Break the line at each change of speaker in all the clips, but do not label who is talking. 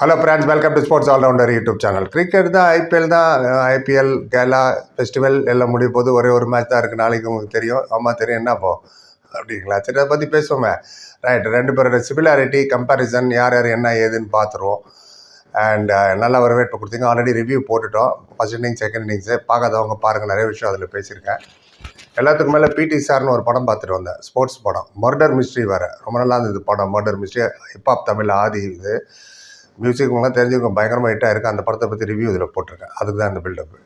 Hello friends welcome to sports allrounder YouTube channel cricket தான் IPL தான் IPL கேலா festival எல்லாம் முடிய போது ஒரே ஒரு மேட்ச் தான் இருக்குது நாளைக்கு உங்களுக்கு தெரியும். ஆமாம் தெரியும். என்னப்போ அப்படிங்களா? சரி அதை பற்றி பேசுவோமே. ரைட் ரெண்டு பேரோட சிமிலாரிட்டி கம்பேரிசன் யார் யார் என்ன ஏதுன்னு பார்த்துருவோம். அண்ட் நல்ல வரவேற்பு கொடுத்தீங்க. ஆல்ரெடி ரிவ்யூ போட்டுட்டோம். ஃபஸ்ட் இன்னிங் செகண்ட் இன்னிங்ஸு பார்க்காதவங்க பாருங்கள் நிறைய விஷயம் அதில் பேசியிருக்கேன். எல்லாத்துக்கும் மேலே பிடி சார்னு ஒரு படம் பார்த்துட்டு வந்தேன். ஸ்போர்ட்ஸ் படம். மர்டர் மிஸ்ட்ரி வேறு. ரொம்ப நல்லா இருந்தது படம். Murder mystery hip hop Tamil Aadhi இது. மியூசிக்லாம் தெரிஞ்சவங்க பயங்கரமாக ஹிட்டாக இருக்குது அந்த படத்தை பற்றி ரிவ்யூ இதில் போட்டிருக்கேன். அதுக்கு தான் அந்த பில்டப்பு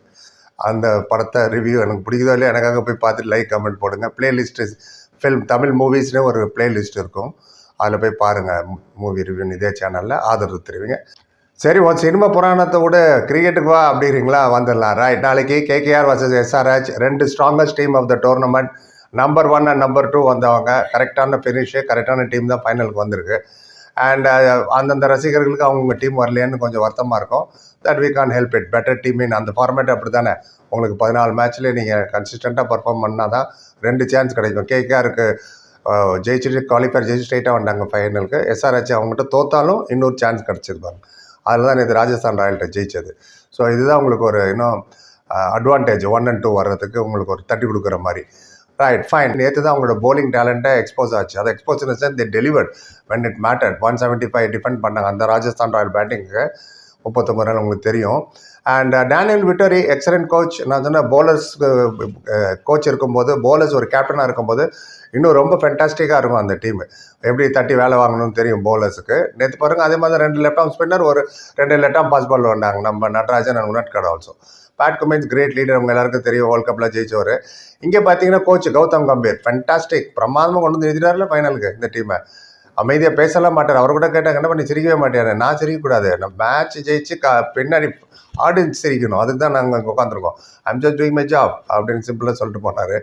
அந்த படத்தை ரிவ்யூ எனக்கு பிடிக்குதோ இல்லையா எனக்காக போய் பார்த்துட்டு லைக் கமெண்ட் போடுங்க. பிளேலிஸ்ட்டு ஃபில்ம் தமிழ் மூவிஸ்னே ஒரு பிளேலிஸ்ட் இருக்கும். அதில் போய் பாருங்கள் மூவி ரிவ்யூன்னு இதே சேனலில் ஆதரவு தெரிவிங்க. சரி உன் சினிமா புராணத்தை விட. கிரிக்கெட்டுக்கு வா அப்படிங்கிறீங்களா வந்துடலாம். ரைட் நாளைக்கு கேகேஆர் வர்சஸ் எஸ்ஆர்ஹெச் ரெண்டு strongest team of the tournament number one and number two வந்தவங்க. கரெக்டான ஃபினிஷு கரெக்டான டீம் தான் ஃபைனலுக்கு வந்திருக்கு. அண்ட் uh, அந்தந்த ரசிகர்களுக்கு அவங்க டீம் வரலையேன்னு கொஞ்சம் வருத்தமாக இருக்கும். That we can help it better team in அந்த ஃபார்மேட் அப்படி தானே உங்களுக்கு பதினாலு மேட்ச்லேயே நீங்கள் கன்சிஸ்டண்ட்டாக பர்ஃபார்ம் பண்ணால் தான் ரெண்டு சான்ஸ் கிடைக்கும். கேகேஆருக்கு uh, ஜெயிச்சுட்டு குவாலிஃபயர் ஜெயிச்சு ஸ்ட்ரைட்டாக வந்தாங்க ஃபைனலுக்கு எஸ்ஆர்ஹெச் அவங்ககிட்ட தோத்தாலும் இன்னொரு சான்ஸ் கிடச்சிருப்பாங்க அதில் தான் இது ராஜஸ்தான் ராயல்கிட்ட ஜெயிச்சது. ஸோ இதுதான் உங்களுக்கு ஒரு இன்னும் அட்வான்டேஜ் ஒன் அண்ட் டூ வர்றதுக்கு உங்களுக்கு ஒரு தட்டி கொடுக்குற மாதிரி. ரைட் ஃபைன் நேற்று தான் அவங்களோட போலிங் டேலண்ட்டை எக்ஸ்போஸ் ஆச்சு. அதை expose in the delivered when it matter one seventy five defend பண்ணாங்க. அந்த ராஜஸ்தான் ராயல் பேட்டிங்க்கு முப்பத்தொம்பது நாள் உங்களுக்கு தெரியும். And Daniel Vettori excellent coach நான் சொன்ன போலர்ஸ் கோச் uh, uh, இருக்கும்போது போலர்ஸ் ஒரு கேப்டனாக இருக்கும்போது இன்னும் ரொம்ப ஃபென்டாஸ்டிக்காக இருக்கும் அந்த டீம் எப்படி தட்டி வேலை வாங்கணும்னு தெரியும் போலர்ஸுக்கு நேற்று பாருங்கள் அதே மாதிரி ரெண்டு லெஃப்ட் ஆம் ஸ்பின்னர் ஒரு ரெண்டு லெஃப்ட் ஆம் பாஸ் பால் வந்தாங்க. நம்ம Natarajan and Unadkat also Pat Cummins great leader அவங்க எல்லாருக்கும் தெரியும் வேர்ல்ட் கப்பில் ஜெயிச்சவர். இங்கே பார்த்தீங்கன்னா கோச் கௌதம் கம்பீர் ஃபென்டாஸ்டிக் பிரமாதமாக கொண்டு வந்து எழுதினார்ல ஃபைனலுக்கு இந்த டீமை அமைதியாக பேசலாம் மாட்டார். அவர் கூட கேட்டாங்க என்ன பண்ணி சிரிக்கவே மாட்டேன் நான் சிரிக்கக்கூடாது. நான் மேட்ச் ஜெயிச்சு க பின்னாடி ஆடியன்ஸ் சிரிக்கணும். அதுக்கு தான் நாங்கள் அங்கே உட்காந்துருக்கோம் I'm just doing my job அப்படின்னு சிம்பிளாக சொல்லிட்டு போனார்.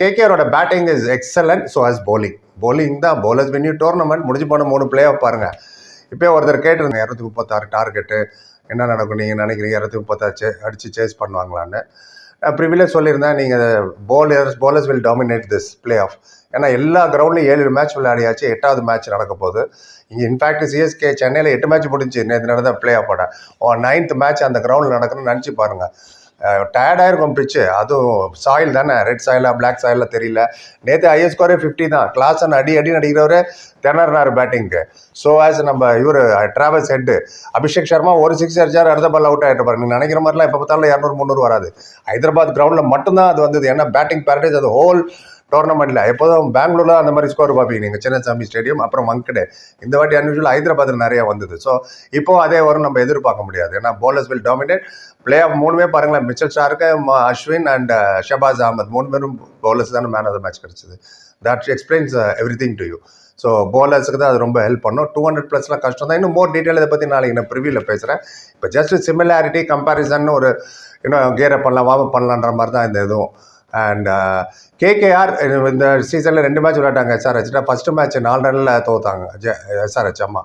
கேகேஆரோட batting is excellent so as bowling bowling தான் போலர்ஸ் வென்யூ டோர்னமெண்ட் முடிஞ்சு போன மூணு பிளே ஆஃப் பாருங்க. இப்போ ஒருத்தர் கேட்டிருந்தேன் இரநூத்தி முப்பத்தாறு டார்கெட்டு என்ன நடக்கும்? நீங்கள் நினைக்கிறீங்க இரநூத்தி முப்பத்தாச்சு அடித்து சேஸ் பண்ணுவாங்களான்னு. நான் ப்ரிவிலே சொல்லியிருந்தேன் நீங்கள் bowlers bowlers will dominate this play off ஏன்னா எல்லா கிரவுண்ட்லையும் ஏழு மேட்ச் விளையாடியாச்சு எட்டாவது மேட்ச் நடக்க போகுது. இங்கே இன்ஃபேக்ட் சிஎஸ்கே சென்னையில் எட்டு மேட்ச் முடிஞ்சு நேற்று நடந்த பிளே ஆஃபோட ஓ நைன்த் மேட்ச் அந்த கிரவுண்டில் நடக்கணும்னு நினச்சி பாருங்கள் டயர்டாக இருக்கும் பிச்சு. அதுவும் சாயில் தானே. ரெட் சாயிலா பிளாக் சாயிலா தெரியல. நேற்று ஐஎஸ் ஸ்கோரே ஃபிஃப்டி தான். கிளாஸன் அடி அடி நடிக்கிறவரு திணறினார் பேட்டிங்க்கு ஸோ ஆஸ் நம்ம இவர் டிராவல்ஸ் ஹெட்டு அபிஷேக் சர்மா ஒரு சிக்ஸ் அடிச்சார் அடுத்த பால் அவுட் ஆகிட்டு பாருங்க. நீங்கள் நினைக்கிற மாதிரிலாம் எப்போ பார்த்தாலும் இரநூறு முந்நூறு வராது. ஹைதராபாத் கிரவுண்டில் மட்டும்தான் அது வந்தது. ஏன்னா பேட்டிங் பேரடைஸ் அது ஹோல் டோர்னமெண்ட்டில் எப்போதும் பெங்களூரில் அந்த மாதிரி ஸ்கோர் பார்ப்பீங்க நீங்கள் சின்னசாமி ஸ்டேடியம் அப்புறம் மங்கடே இந்த வாட்டி அன்யூஷுவல் ஹைதராபாத்தில் நிறைய வந்தது. ஸோ இப்போ அதே வரும் நம்ம எதிர்பார்க்க முடியாது. ஏன்னா bowlers will dominate play off மூணுமே பாருங்களேன். மிச்சல் ஷாருக்கு அஸ்வின் அண்ட் ஷபாஸ் அகமத் மூணு பேரும் bowlers தானே மேன் ஆஃப் த மேட்ச் கிடச்சிது. That explains everything to you so போலர்ஸுக்கு தான் அது ரொம்ப ஹெல்ப் பண்ணும். டூ ஹண்ட்ரட் ப்ளஸ்லாம் கஷ்டம் தான். இன்னும் மோர் டீட்டெயில் இதை பற்றி நாளைக்கு நான் ப்ரிவியூவில் பேசுகிறேன் இப்போ ஜஸ்ட் சிமிலாரிட்டி கம்பேரிசன் ஒரு இன்னும் கேர் பண்ணலாம் வார்ம் பண்ணலான்ற மாதிரி தான் இந்த இதுவும். அண்ட் கேகேஆர் uh, இந்த சீசனில் ரெண்டு மேட்ச் விளையாட்டாங்க எஸ்ஆர்ஹெச் ஃபஸ்ட்டு மேட்ச் நாலு ரனில் தோத்தாங்க. எஸ்ஆர்ஹெச் அம்மா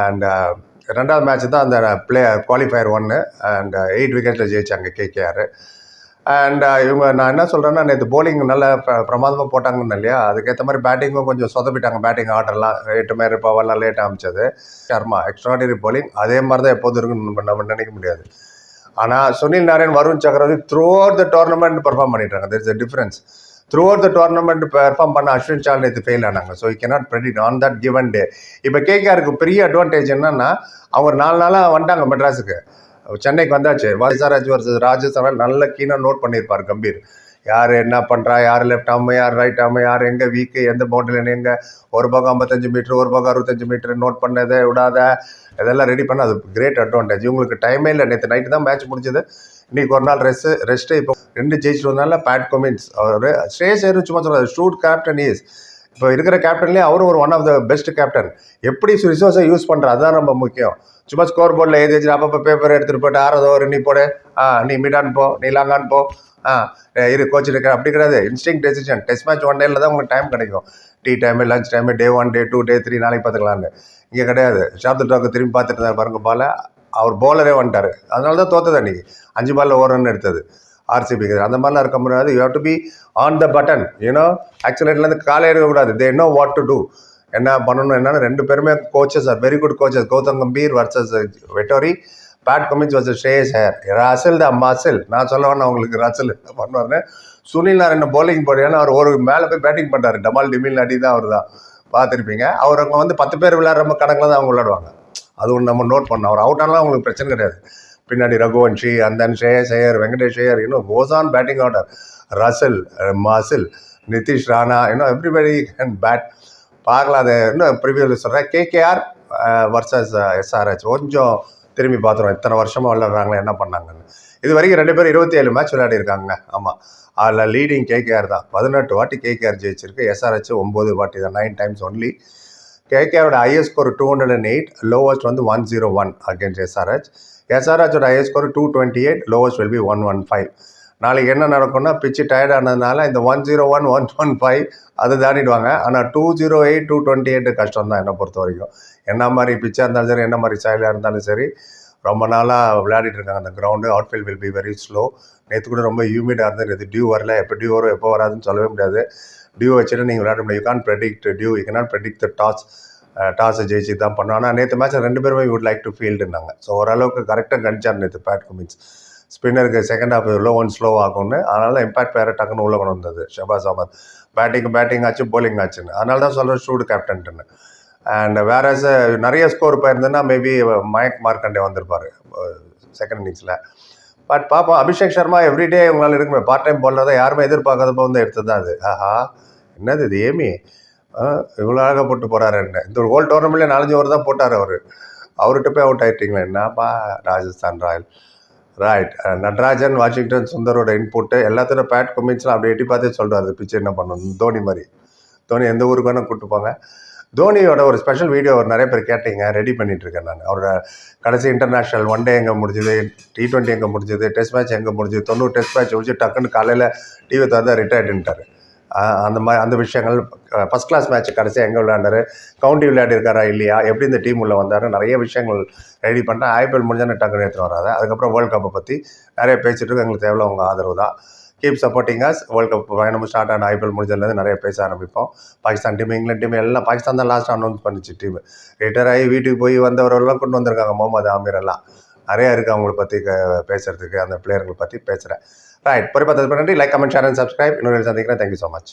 அண்ட் ரெண்டாவது மேட்ச் தான் அந்த பிளே குவாலிஃபயர் ஒன்று அண்ட் எயிட் விக்கெட்டில் ஜெயிச்சாங்க கேகேஆர் அண்ட் uh, இவங்க நான் என்ன சொல்கிறேன்னா நேற்று போலிங் நல்லா பிரமாதமாக போட்டாங்கன்னு இல்லையா? அதுக்கேற்ற மாதிரி பேட்டிங்கும் கொஞ்சம் சொதப்பிட்டாங்க. பேட்டிங் ஆர்டர்லாம் எட்டு மாதிரி பவர்லாம் லேட் ஆமிச்சது சர்மா எக்ஸ்ட்ராடினரி போலிங் அதே மாதிரி தான் எப்போதும் இருக்குன்னு நம்ம நினைக்க முடியாது. ஆனால் Sunil Narayan Varun Chakravarthy throughout the tournament perform பண்ணிட்டாங்க. There is a difference throughout the tournament perform பண்ண அஸ்வின் சால் நேற்று ஃபெயில் ஆனாங்க. So you cannot predict on that given day இப்போ கேகேஆருக்கு பெரிய அட்வான்டேஜ் என்னன்னா அவங்க ஒரு நாலு நாளாக வந்துட்டாங்க மெட்ராஸுக்கு. சென்னைக்கு வந்தாச்சு. SRH versus Rajasthan. நல்ல கீனாக நோட் பண்ணியிருப்பார் கம்பீர். யார் என்ன பண்ணுறா யார் லெஃப்ட் ஆமாம் யார் ரைட் ஆமாம் யார் எங்கே? வீக்கு எந்த பவுண்டரியில் எங்கே ஒரு பக்கம் ஐம்பத்தஞ்சு மீட்ரு ஒரு பக்கம் அறுபத்தஞ்சு மீட்ரு நோட் பண்ணதை விடாத. இதெல்லாம் ரெடி பண்ண அது கிரேட் அட்வான்டேஜ் இவங்களுக்கு டைமே இல்லை. நேற்று நைட்டு தான் மேட்ச் முடிஞ்சது. இன்றைக்கி ஒரு நாள் ரெஸ்ட்டு ரெஸ்ட்டு இப்போ ரெண்டு ஜெயிச்சுட்டு வந்தால பேட் கொமின்ஸ் அவர் ஸ்ரேஸ் ஏறு சும்மா சொல்கிறார் ஷூட் கேப்டன் இஸ் இப்போ இருக்கிற கேப்டன்லேயே அவரும் ஒரு one of the best captain எப்படி ரிசோர்ஸை யூஸ் பண்ணுற அதுதான் ரொம்ப முக்கியம். சும்மா ஸ்கோர் போர்டில் எழுதி வச்சு அப்பப்போ பேப்பர் எடுத்துகிட்டு போயிட்டு ஆறாவது ஓவர் நீ போடு. ஆ நீ மிடான் போ நீ லாங்கான் போ. இரு கோச் இருக்க அப்படி கிடையாது. Instinct decision test match one டேல தான் உங்களுக்கு டைம் கிடைக்கும். Tea time lunch time day one day two day three நாளைக்கு பார்த்துக்கலான்னு இங்கே கிடையாது. ஷாப்து டாக்கு திரும்பி பார்த்துட்டு இருந்தார் பாருங்க பால அவர் போலரே வந்துட்டார். அதனால தான் தோத்தது அன்றைக்கி அஞ்சு பாலில் ஒரு ரன் எடுத்தது. ஆர்சிபிக்கு அந்த மாதிரிலாம் இருக்க முடியாது. You have to be on the button you know ஆக்சிலேட்லேருந்து காலே இருக்கக்கூடாது they know what to do என்ன பண்ணணும் என்னன்னு. ரெண்டு பேருமே coaches are very good coaches Gautam Gambhir versus Vettori. Pat Cummins was chase here Russell the muscle நான் சொல்ல வேணா உங்களுக்கு ரசில் என்ன பண்ணுவாருன்னு? சுனில் நாராயண போலிங் போடுறேன்னா அவர் ஒரு மேலே போய் பேட்டிங் பண்ணுறாரு டமால் டிமில் அடி தான் அவர் தான். பார்த்துருப்பீங்க. அவர் அங்கே வந்து பத்து பேர் விளையாடுற கணக்கில் தான் அவங்க விளையாடுவாங்க. அது ஒன்று நம்ம நோட் பண்ணோம் அவர் அவுட் ஆனால் அவங்களுக்கு பிரச்சனை கிடையாது. பின்னாடி ரகுவன்ஷி அந்தன் ஷேயர் ஐயர் வெங்கடேஷ் ஐயர் இன்னும் கோசான் பேட்டிங் ஆர்டர் ரசல் மாசில் நிதிஷ் ராணா இன்னும் எவ்ரிபடி அண்ட் பேட் பார்க்கலாம். அது இன்னும் ப்ரிவியூவில் சொல்கிறேன் கேகேஆர் வர்சஸ் எஸ்ஆர்ஹெச் கொஞ்சம் திரும்பி பார்த்துருவோம். இத்தனை வருஷமாக விளையாடுறாங்களே என்ன பண்ணாங்கன்னு. இது வரைக்கும் ரெண்டு பேரும் இருபத்தி ஏழு மேட்ச் விளையாடி இருக்காங்க ஆமாம் அதில் லீடிங் கேகேஆர் தான். பதினெட்டு வாட்டி கேகேஆர் ஜெயிச்சிருக்கு. எஸ்ஆர்ஹெச் ஒம்பது வாட்டி தான். Nine times only கேகேஆரோட highest score two hundred and eight lowest வந்து one zero one against SRH எஸ்ஆர்ஹெச்சோட highest score two twenty eight lowest will be one one five நாளைக்கு என்ன நடக்கும்னா பிச்சு டயர்ட் ஆனதுனால இந்த one zero one one one five அதை தாண்டிடுவாங்க. ஆனால் two zero eight two twenty eight கஷ்டம் தான் என்னை பொறுத்த வரைக்கும் என்ன மாதிரி பிச்சாக இருந்தாலும் சரி என்ன மாதிரி ஸ்டைலாக இருந்தாலும் சரி ரொம்ப நாளாக விளையாடிட்டு இருக்காங்க அந்த ground outfield will be very slow நேற்று கூட ரொம்ப ஹியூமிடாக இருந்தது. நேற்று டியூ வரல. எப்போ டியூ வரும் எப்போ வராதுன்னு சொல்லவே முடியாது. டியூ வச்சுட்டு நீங்கள் விளையாட முடியும். You can predict dew you cannot predict the toss டாஸை ஜெயிச்சு தான் பண்ணோம். ஆனால் நேற்று மேட்ச் ரெண்டு பேருமே வுட் லைக் டு ஃபீல்டுனாங்க ஸோ ஓரளவுக்கு கரெக்டாக கணிச்சார் நேற்று Pat Cummins ஸ்பின்னருக்கு second half low one slow ஆகும்னு. அதனால இம்பாக்ட் வேறு டக்குன்னு உள்ள கொண்டு வந்தது. ஷபாஸ் அஹமத். பேட்டிங் பேட்டிங் ஆச்சு போலிங் ஆச்சுன்னு. அதனால தான் சொல்கிறேன் ஷூடு கேப்டன்ட்டுன்னு அண்ட் வேற uh, நிறைய ஸ்கோர் போயிருந்ததுன்னா மேபி மயக் மார்க்கண்டே வந்திருப்பார் செகண்ட் இன்னிங்ஸில் பட் பார்ப்போம் அபிஷேக் சர்மா எவ்ரிடே உங்களால் இருக்குமே பார்ட் டைம் போடல தான் யாருமே எதிர்பார்க்காதப்போ வந்து எடுத்தது தான் அது. ஆஹா என்னது இது ஏமி? இவ்வளோ அழகாக போட்டு போகிறாரு என்ன? இந்த ஒரு ஹோல் டோர்னமெண்ட்லேயே நாலஞ்சு ஓவர் தான் போட்டார் அவர். அவர்கிட்ட போய் அவுட் ஆகிட்டீங்களா என்னப்பா Rajasthan royal? Right Natarajan Washington சுந்தரோட input எல்லாத்தோட பேட் கொமின்ஸ்லாம் அப்படி எட்டி பார்த்தே சொல்கிறாரு பிச்சு என்ன பண்ணணும்? தோனி மாதிரி. தோனி எந்த ஊருக்கு வேணால் கூப்பிட்டு போங்க. தோனியோட ஒரு ஸ்பெஷல் வீடியோ ஒரு நிறைய பேர் கேட்டீங்க ரெடி பண்ணிட்டு இருக்கேன் நான். அவரோட கடைசி இன்டர்நேஷ்னல் ஒன் டே எங்கே முடிஞ்சுது டி டுவெண்ட்டி எங்கே முடிஞ்சுது டெஸ்ட் மேட்ச் எங்கே முடிஞ்சுது தொண்ணூறு டெஸ்ட் மேட்ச் முடிச்சு டக்குன்னு காலையில் டிவி திறந்தா ரிட்டையர்டுன்ட்டார் அந்த மாதிரி அந்த விஷயங்கள் ஃபஸ்ட் கிளாஸ் மேட்ச் கடைசியாக எங்கே விளையாண்டாரு? கவுண்டி விளையாடிருக்காரா இல்லையா? எப்படி இந்த டீம் உள்ளே வந்தார்? நிறைய விஷயங்கள் ரெடி பண்ணுறேன் ஐபிஎல் முடிஞ்சானே டக்குன்னு எடுத்துகிட்டு வராது அதுக்கப்புறம் வேர்ல்டு கப்பை பற்றி நிறைய பேசிட்டு இருக்கோம். எங்களுக்கு தேவையில்ல உங்கள் ஆதரவு தான். Keep supporting us world cup பயணம் ஸ்டார்ட் ஆன ஐபிஎல் முடிஞ்சதுலேருந்து நிறைய பேச ஆரம்பிப்போம். பாகிஸ்தான் டீம் இங்கிலாந்து டீம் எல்லாம் பாகிஸ்தான் தான் லாஸ்ட் அனௌன்ஸ் பண்ணிச்சு டீம் ரிட்டையர் ஆகி வீட்டுக்கு போய் வந்தவரெல்லாம் கொண்டு வந்திருக்காங்க. முகமது ஆமீர் எல்லாம். நிறையா இருக்குது அவங்கள பற்றி பேசுகிறதுக்கு அந்த பிளேயர்களை பற்றி பேசுகிறேன் ரைட் பொறுப்பாக like comment share and subscribe இன்னொரு சந்திக்கிறேன். Thank you so much